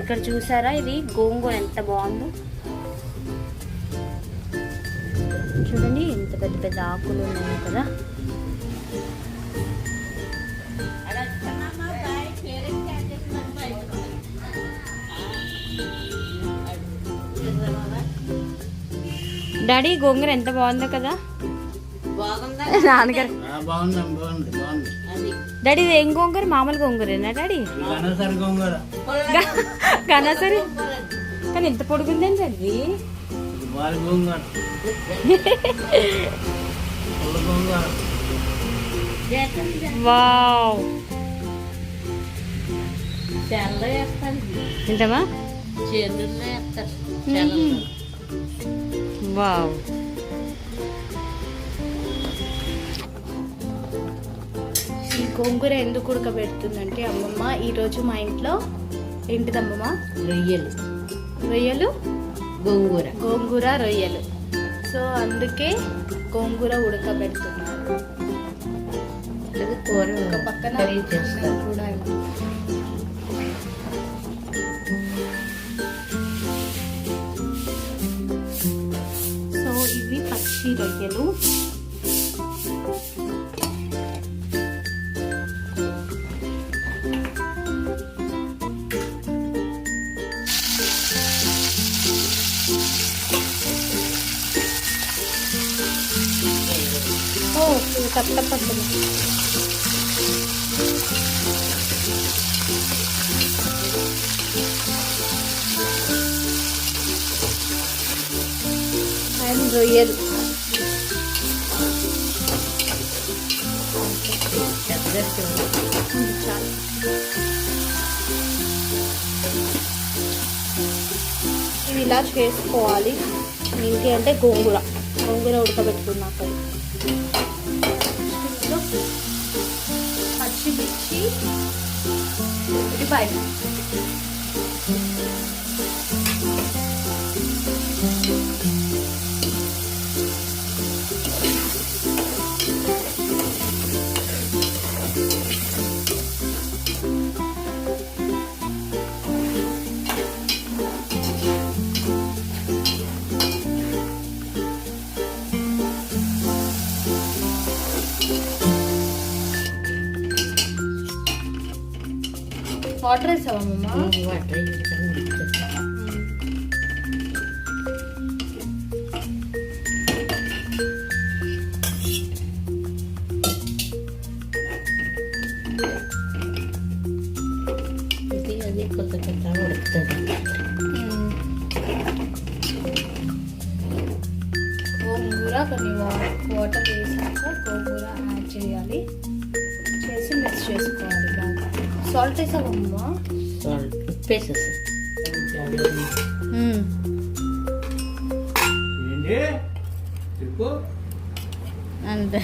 ఇక్కడ చూసారా ఇది? గోంగూర ఎంత బాగుందో. చూడండి ఎంత పెద్ద పెద్ద ఆకులు ఉన్నాయి కదా. డాడీ గోంగూర ఎంత బాగుందో కదా. నాన్నగారు. డాడీ ఇది ఏం గోంగూర? మామూలు గోంగూరేనా డాడీ? ఇది అనసరి గోంగూర. కన్నా సరే కానీ ఎంత పొడుగుందండి అది వావ్ ఏంటమ్మా. వావ్. గోంగూర ఎందుకు ఉడకబెడుతుందంటే అమ్మమ్మ ఈరోజు మా ఇంట్లో ఏంటిదమ్మమ్మ? రొయ్యలు. రొయ్యలు? గోంగూర. గోంగూర రొయ్యలు. సో అందుకే గోంగూర ఉడకబెడుతున్నారు. కూర ఒక పక్కన కూడా. సో ఇవి పచ్చి రొయ్యలు. ఓ ఇది తప్ప అండ్ రొయ్యలు. ఇవి ఇలా చేసుకోవాలి. ఏంటి అంటే గోంగూర. గోంగూర ఉడకబెట్టుకున్నాక. aqui e vai. వాటర్ వేసావమ్మా వాటర్ ఇది అది కొత్త కొత్త ఉడుకుతుంది. గోంగూర కొన్ని వాటర్ వేసాక గోంగూర యాడ్ చేయాలి. చేసి మిక్స్ చేసుకోవాలి. సాల్ట్ వేసావమ్మా సాల్ట్ వేసేసి. ఏంటి? చెప్పు. అంతే.